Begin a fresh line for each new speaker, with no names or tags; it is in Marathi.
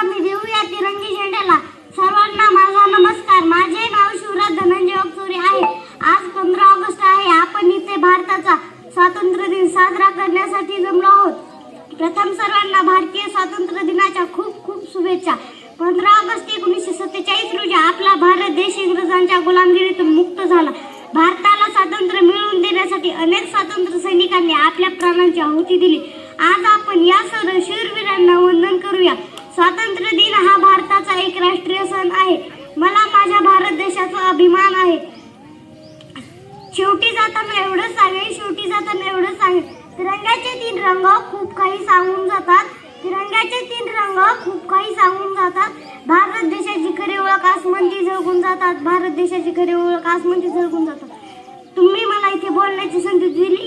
आम्ही देऊया तिरंगी झेंड्याला. सर्वांना माझा नमस्कार. माझे नाव शिवराज धनंजय वाकचोरे आहे. आज पंधरा ऑगस्ट आहे. आपण इथे भारताचा स्वातंत्र्य दिन साजरा करण्यासाठी जमलो आहोत. प्रथम सर्वांना भारतीय स्वातंत्र्य दिनाच्या खूप खूप शुभेच्छा. पंधरा ऑगस्ट एकोणीसशे सत्तेचाळीस रोजी आपला भारत देश इंग्रजांच्या गुलामगिरीतून मुक्त झाला. भारताला स्वातंत्र्य मिळवून देण्यासाठी अनेक स्वातंत्र्य सैनिकांनी आपल्या प्राणांची आहुती दिली. आज आपण या सर्व शूर स्वातंत्र्य दिन हा भारताचा एक राष्ट्रीय सण आहे. मला माझ्या भारत देशाचा अभिमान आहे. शेवटी जाताना एवढंच सांगेन शेवटी जाताना एवढंच सांगेन. तिरंग्याचे तीन रंग खूप काही सांगून जातात. तिरंग्याचे तीन रंग खूप काही सांगून जातात. भारत देशाची खरी ओळख आसमंती झळकून जातात. भारत देशाची खरी ओळख आसमंती झळकून जातात. तुम्ही मला इथे बोलण्याची संधी दिली